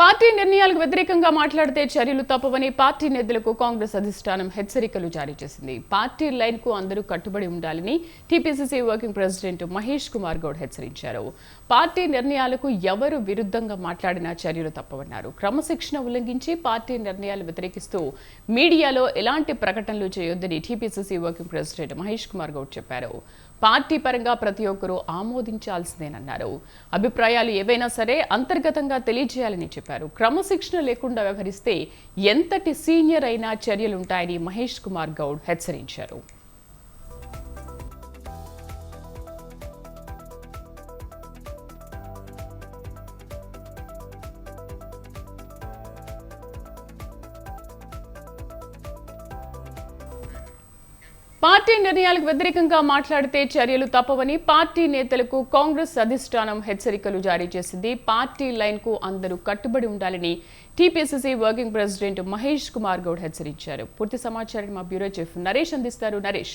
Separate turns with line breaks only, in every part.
Party నిర్ణయాలకు వ్యతిరేకంగా మాట్లాడితే చర్యలు తప్పవని పార్టీ నేతలకు కాంగ్రెస్ అధిష్టానం హెచ్చరికలు జారీ చేసింది. పార్టీ లైన్కు అందరూ కట్టుబడి ఉండాలని TPCC working president Mahesh Kumar Goud హెచ్చరించారు. పార్టీ నిర్ణయాలకు ఎవరు విరుద్ధంగా మాట్లాడినా చర్యలు తప్పవన్నారు. క్రమశిక్షణ ఉల్లంఘించి పార్టీ నిర్ణయాలు వ్యతిరేకిస్తూ మీడియాలో ఎలాంటి ప్రకటనలు చేయొద్దని TPCC working president Mahesh Kumar Goud చెప్పారు. పార్టీ పరంగా ప్రతి ఒక్కరూ ఆమోదించాల్సిందేనన్నారు. అభిప్రాయాలు ఏవైనా సరే అంతర్గతంగా తెలియజేయాలని చెప్పారు. క్రమశిక్షణ లేకుండా వ్యవహరిస్తే ఎంతటి సీనియర్ అయినా చర్యలుంటాయని మహేష్ కుమార్ గౌడ్ హెచ్చరించారు. పార్టీ నిర్ణయాలకు వ్యతిరేకంగా మాట్లాడితే చర్యలు తప్పవని పార్టీ నేతలకు కాంగ్రెస్ అధిష్టానం హెచ్చరికలు జారీ చేసింది. పార్టీ లైన్కు అందరూ కట్టుబడి ఉండాలని TPCC working president Mahesh Kumar Goud హెచ్చరించారు. పూర్తి సమాచారాన్ని మా బ్యూరో చీఫ్ నరేష్ అందిస్తారు. నరేష్.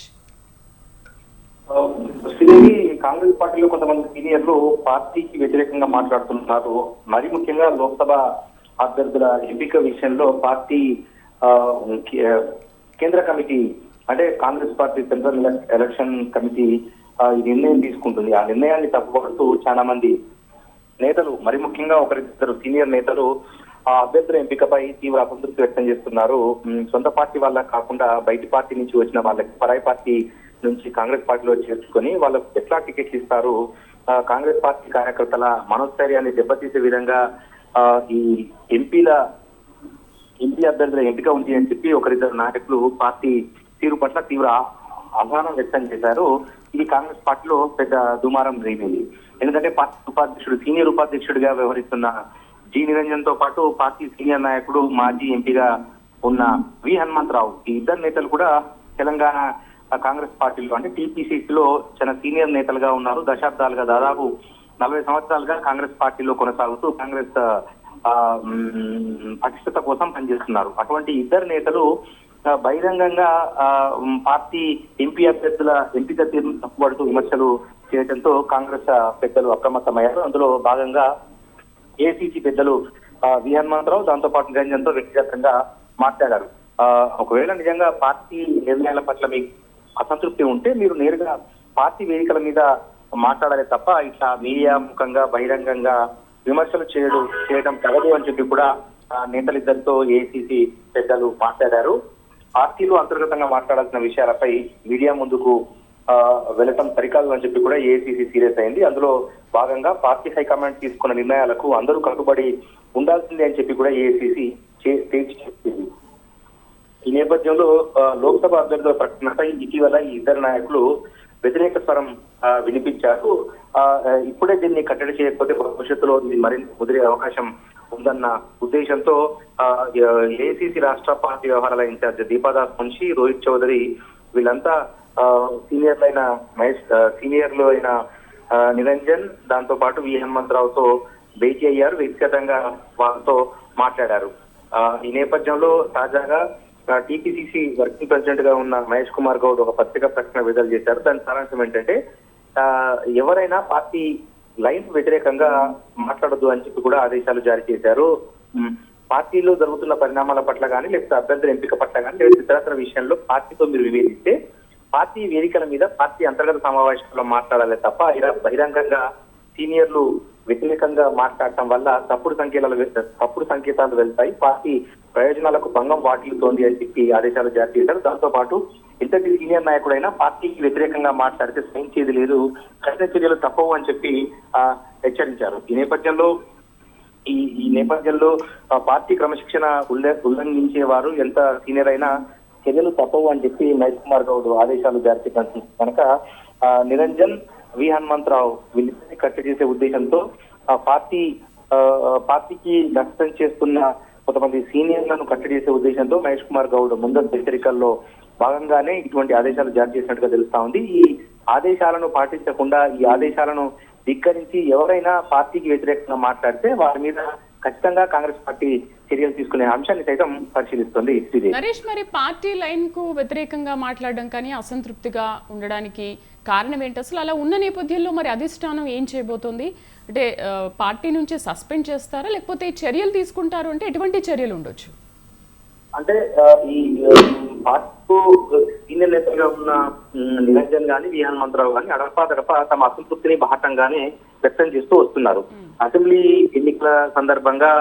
కాంగ్రెస్ పార్టీలో కొంతమంది సీనియర్లు పార్టీకి వ్యతిరేకంగా మాట్లాడుతున్నారు. మరి ముఖ్యంగా లోక్సభ అభ్యర్థుల ఎంపిక విషయంలో పార్టీ కేంద్ర కమిటీ అంటే Congress party central election committee ఈ నిర్ణయం తీసుకుంటుంది. ఆ నిర్ణయాన్ని తప్పుపడుతూ చాలా మంది నేతలు మరి ముఖ్యంగా ఒకరిద్దరు సీనియర్ నేతలు ఆ అభ్యర్థుల ఎంపికపై తీవ్ర అసంతృప్తి వ్యక్తం చేస్తున్నారు. సొంత పార్టీ వాళ్ళ కాకుండా బయటి పార్టీ నుంచి వచ్చిన వాళ్ళకి పరాయి పార్టీ నుంచి కాంగ్రెస్ పార్టీలో చేర్చుకొని వాళ్ళకు ఎట్లా టికెట్లు ఇస్తారు? కాంగ్రెస్ పార్టీ కార్యకర్తల మనోస్థైర్యాన్ని దెబ్బతీసే విధంగా ఈ ఎంపీల ఎంపీ అభ్యర్థుల ఎంపిక ఉంది అని చెప్పి ఒకరిద్దరు నాయకులు పార్టీ తీరు పట్ల తీవ్ర ఆహ్వానం వ్యక్తం చేశారు. ఇది కాంగ్రెస్ పార్టీలో పెద్ద దుమారం రేగింది ఎందుకంటే పార్టీ ఉపాధ్యక్షుడు సీనియర్ ఉపాధ్యక్షుడిగా వ్యవహరిస్తున్న జి నిరంజన్తో పాటు పార్టీ సీనియర్ నాయకుడు మాజీ ఎంపీగా ఉన్న వి హనుమంతరావు. ఈ ఇద్దరు నేతలు కూడా తెలంగాణ కాంగ్రెస్ పార్టీలో అంటే టీపీసీసీలో చాలా సీనియర్ నేతలుగా ఉన్నారు. దశాబ్దాలుగా దాదాపు నలభై సంవత్సరాలుగా కాంగ్రెస్ పార్టీలో కొనసాగుతూ కాంగ్రెస్ ఆ, పటిష్టత కోసం పనిచేస్తున్నారు. అటువంటి ఇద్దరు నేతలు బహిరంగంగా ఆ, పార్టీ ఎంపీ అభ్యర్థుల ఎంపిక తీరును తప్పుపడుతూ విమర్శలు చేయడంతో కాంగ్రెస్ పెద్దలు అప్రమత్తమయ్యారు. అందులో భాగంగా ఏసీసీ పెద్దలు వి హనుమంతరావు దాంతో పాటు నిరంజన్తో వ్యక్తిగతంగా మాట్లాడారు. ఆ, ఒకవేళ నిజంగా పార్టీ నిర్ణయాల పట్ల మీకు అసంతృప్తి ఉంటే మీరు నేరుగా పార్టీ వేదికల మీద మాట్లాడాలి తప్ప ఇట్లా మీడియా ముఖంగా బహిరంగంగా విమర్శలు చేయడం చేయడం తగదు అని చెప్పి కూడా ఆ, నేతలిద్దరితో ఏసీసీ పెద్దలు మాట్లాడారు. పార్టీలు అంతర్గతంగా మాట్లాడాల్సిన విషయాలపై మీడియా ముందుకు ఆ, వెళ్ళటం సరికాదు అని చెప్పి కూడా ఏఐసీసీ సీరియస్ అయింది. అందులో భాగంగా పార్టీ హైకమాండ్ తీసుకున్న నిర్ణయాలకు అందరూ కట్టుబడి ఉండాల్సిందే అని చెప్పి కూడా ఏఐసీసీ తేల్చి చెప్పింది. ఈ నేపథ్యంలో లోక్సభ అభ్యర్థుల ప్రకటనపై ఇటీవల ఈ ఇద్దరు నాయకులు వ్యతిరేక స్వరం వినిపించారు. ఆ, ఇప్పుడే దీన్ని కట్టడి చేయకపోతే భవిష్యత్తులో ఇది మరింత ముదిరే అవకాశం ఉందన్న ఉద్దేశంతో ఏసీసీ రాష్ట్ర పార్టీ వ్యవహారాల ఇన్ఛార్జ్ దీపాదాస్ మున్షి రోహిత్ చౌదరి వీళ్ళంతా ఆ, అయిన మహేష్ సీనియర్లు అయిన ఆ, నిరంజన్ దాంతో పాటు వి హనుమంతరావుతో భేటీ అయ్యారు. వ్యక్తిగతంగా వాళ్ళతో మాట్లాడారు. ఆ, ఈ నేపథ్యంలో తాజాగా టీపీసీసీ వర్కింగ్ ప్రెసిడెంట్గా ఉన్న మహేష్ కుమార్ గౌడ్ ఒక పత్రికా ప్రకటన విడుదల చేశారు. దాని సారాంశం ఏంటంటే ఆ, ఎవరైనా పార్టీ లైన్ వ్యతిరేకంగా మాట్లాడద్దు అని చెప్పి కూడా ఆదేశాలు జారీ చేశారు. పార్టీలో జరుగుతున్న పరిణామాల పట్ల కానీ లేకపోతే అభ్యర్థుల ఎంపిక పట్ల కానీ లేకపోతే ఇతరత్ర విషయంలో పార్టీతో మీరు వివేదిస్తే పార్టీ వేదికల మీద పార్టీ అంతర్గత సమావేశాల్లో మాట్లాడాలి తప్ప ఇలా బహిరంగంగా సీనియర్లు వ్యతిరేకంగా మాట్లాడటం వల్ల తప్పుడు సంకేతాలు తప్పుడు సంకేతాలు వెళ్తాయి. పార్టీ ప్రయోజనాలకు భంగం వాటిల్లుతోంది అని చెప్పి ఆదేశాలు జారీ చేశారు. దాంతో పాటు ఇంతటి సీనియర్ నాయకుడైనా పార్టీకి వ్యతిరేకంగా మాట్లాడితే సహించేది లేదు కఠిన చర్యలు తప్పవు అని చెప్పి ఆ, హెచ్చరించారు. ఈ నేపథ్యంలో ఈ ఈ నేపథ్యంలో పార్టీ క్రమశిక్షణ ఉల్లంఘించే వారు ఎంత సీనియర్ అయినా చర్యలు తప్పవు అని చెప్పి మహేష్ కుమార్ గౌడ్ ఆదేశాలు జారీ చేసిన కనుక ఆ, నిరంజన్ వి. హనుమంతరావు వీళ్ళిద్దరిని కట్టు చేసే ఉద్దేశంతో ఆ పార్టీ ఆ, పార్టీకి నష్టం చేస్తున్న కొంతమంది సీనియర్లను కట్టడి చేసే ఉద్దేశంతో మహేష్ కుమార్ గౌడ్ ముందస్తు హెచ్చరికల్లో భాగంగానే ఇటువంటి ఆదేశాలు జారీ చేసినట్టుగా తెలుస్తా ఉంది. ఈ ఆదేశాలను పాటించకుండా ఈ ఆదేశాలను ధిక్కరించి ఎవరైనా పార్టీకి వ్యతిరేకంగా మాట్లాడితే వారి మీద ఖచ్చితంగా కాంగ్రెస్ పార్టీ చర్యలు తీసుకునే అంశాన్ని సైతం పరిశీలిస్తుంది
నరేష్ మరి పార్టీ లైన్కు వ్యతిరేకంగా మాట్లాడడం కానీ అసంతృప్తిగా ఉండడానికి కారణం ఏంటి? అసలు అలా ఉన్న నేపథ్యంలో మరి అధిష్టానం ఏం చేయబోతోంది? అంటే పార్టీ నుంచి సస్పెండ్ చేస్తారా? లేకపోతే చర్యలు తీసుకుంటారు అంటే ఎటువంటి చర్యలు ఉండొచ్చు?
అంటే ఈ పార్టీ సీనియర్ నేతలుగా ఉన్న నిరంజన్ గాని వి హనుమంతరావు గాని అడపా దడప తమ అసంతృప్తిని బాహటంగానే వ్యక్తం చేస్తూ వస్తున్నారు. అసెంబ్లీ ఎన్నికల సందర్భంగా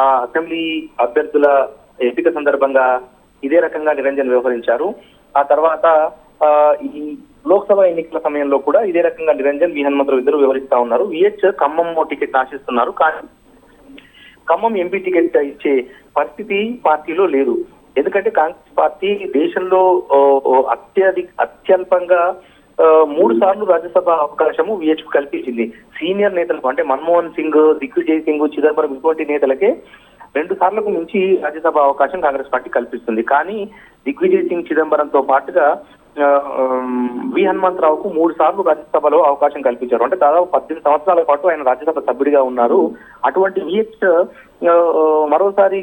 ఆ అసెంబ్లీ అభ్యర్థుల ఎంపిక సందర్భంగా ఇదే రకంగా నిరంజన్ వ్యవహరించారు. ఆ తర్వాత ఈ లోక్సభ ఎన్నికల సమయంలో కూడా ఇదే రకంగా నిరంజన్ వి హనుమంతరావు ఇద్దరు వివరిస్తా ఉన్నారు. విహెచ్ ఖమ్మం టికెట్ ఆశిస్తున్నారు. కానీ ఖమ్మం ఎంపీ టికెట్ ఇచ్చే పరిస్థితి పార్టీలో లేదు. ఎందుకంటే కాంగ్రెస్ పార్టీ దేశంలో అత్యధిక అత్యల్పంగా మూడు సార్లు రాజ్యసభ అవకాశము విహెచ్పి కల్పించింది. సీనియర్ నేతలకు అంటే మన్మోహన్ సింగ్ దిగ్విజయ్ సింగ్ చిదంబరం ఇటువంటి నేతలకే రెండు సార్లకు మించి రాజ్యసభ అవకాశం కాంగ్రెస్ పార్టీ కల్పిస్తుంది. కానీ దిగ్విజయ్ సింగ్ చిదంబరంతో పాటుగా వి హనుమంతరావుకు మూడు సార్లు రాజ్యసభలో అవకాశం కల్పించారు. అంటే దాదాపు పద్దెనిమిది సంవత్సరాల పాటు ఆయన రాజ్యసభ సభ్యుడిగా ఉన్నారు. అటువంటి విహెచ్ మరోసారి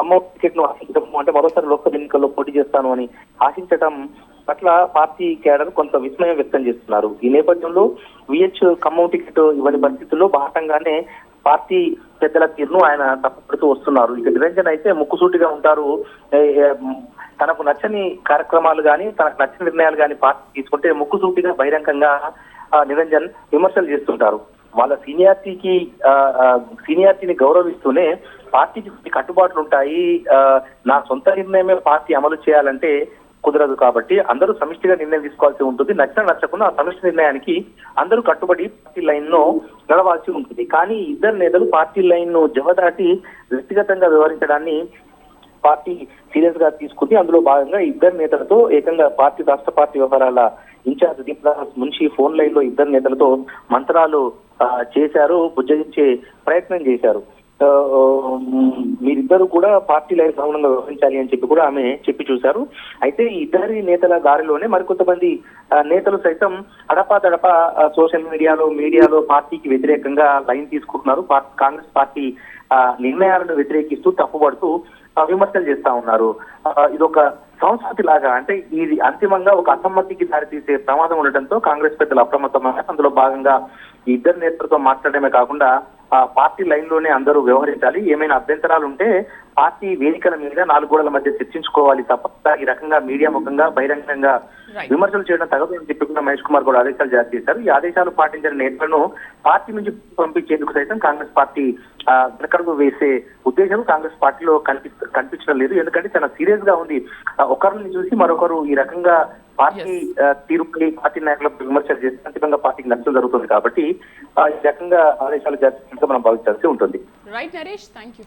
అమ్మ టికెట్ను ఆశించడం అంటే మరోసారి లోక్సభ ఎన్నికల్లో పోటీ చేస్తాను అని ఆశించడం పట్ల పార్టీ కేడర్ కొంత విస్మయం వ్యక్తం చేస్తున్నారు. ఈ నేపథ్యంలో విహెచ్ ఖమ్మం టికెట్ ఇవ్వని పరిస్థితుల్లో భాగంగానే పార్టీ పెద్దల తీరును ఆయన తప్పపడుతూ వస్తున్నారు. ఇక నిరంజన్ అయితే ముక్కుసూటిగా ఉంటారు. తనకు నచ్చని కార్యక్రమాలు కానీ తనకు నచ్చని నిర్ణయాలు కానీ పార్టీ తీసుకుంటే ముక్కుసూటిగా బహిరంగంగా ఆ, నిరంజన్ విమర్శలు చేస్తుంటారు. వాళ్ళ సీనియారిటీకి సీనియార్టీని సీనియారిటీని గౌరవిస్తూనే పార్టీకి కట్టుబాట్లు ఉంటాయి. ఆ, నా సొంత నిర్ణయమే పార్టీ అమలు చేయాలంటే కుదరదు కాబట్టి అందరూ సమిష్టిగా నిర్ణయం తీసుకోవాల్సి ఉంటుంది. నచ్చిన నచ్చకుండా ఆ సమిష్టి నిర్ణయానికి అందరూ కట్టుబడి పార్టీ లైన్ను నడవాల్సి ఉంటుంది. కానీ ఇద్దరు నేతలు పార్టీ లైన్ను జవదాటి వ్యక్తిగతంగా వ్యవహరించడాన్ని పార్టీ సీరియస్గా తీసుకుంది. అందులో భాగంగా ఇద్దరు నేతలతో ఏకంగా పార్టీ రాష్ట్ర పార్టీ వ్యవహారాల ఇన్ఛార్జ్ దీపదాస్ మున్షి ఫోన్ లైన్లో ఇద్దరు నేతలతో మంత్రాలు ఆ, చేశారు బుజ్జగించే ప్రయత్నం చేశారు. మీరిద్దరూ కూడా పార్టీ లైన్ అనుగుణంగా వ్యవహరించాలి అని చెప్పి కూడా ఆమె చెప్పి చూశారు. అయితే ఇద్దరి నేతల దారిలోనే మరికొంతమంది ఆ, నేతలు సైతం అడపా దడపా సోషల్ మీడియాలో మీడియాలో పార్టీకి వ్యతిరేకంగా లైన్ తీసుకుంటున్నారు. కాంగ్రెస్ పార్టీ ఆ, నిర్ణయాలను వ్యతిరేకిస్తూ తప్పుపడుతూ విమర్శలు చేస్తా ఉన్నారు. ఇదొక సంస్కృతి లాగా అంటే ఇది అంతిమంగా ఒక అసమ్మతికి దారితీసే ప్రమాదం ఉండటంతో కాంగ్రెస్ పెద్దలు అప్రమత్తమయ్యారు అందులో భాగంగా ఇద్దరు నేతలతో మాట్లాడమే కాకుండా ఆ పార్టీ లైన్లోనే అందరూ వ్యవహరించాలి. ఏమైనా అభ్యంతరాలు ఉంటే పార్టీ వేదికల మీద నాలుగు గోడల మధ్య చర్చించుకోవాలి తప్ప ఈ రకంగా మీడియా ముఖంగా బహిరంగంగా. విమర్శలు చేయడం తగదు అని చెప్పి కూడా మహేష్ కుమార్ కూడా ఆదేశాలు జారీ చేశారు. ఈ ఆదేశాలు పాటించిన నేతలను పార్టీ నుంచి పంపించేందుకు సైతం కాంగ్రెస్ పార్టీ వెనకడుగు వేసే ఉద్దేశం కాంగ్రెస్ పార్టీలో కనిపి కనిపించడం లేదు. ఎందుకంటే చాలా సీరియస్గా ఉంది. ఒకరిని చూసి మరొకరు ఈ రకంగా పార్టీ తీరుపై పార్టీ నాయకులకు విమర్శలు చేస్తే అంతిమంగా పార్టీకి నష్టం జరుగుతుంది కాబట్టి ఈ రకంగా ఆదేశాలు జారీ చేసినట్టుగా మనం భావించాల్సి ఉంటుంది.
Right Naresh thank you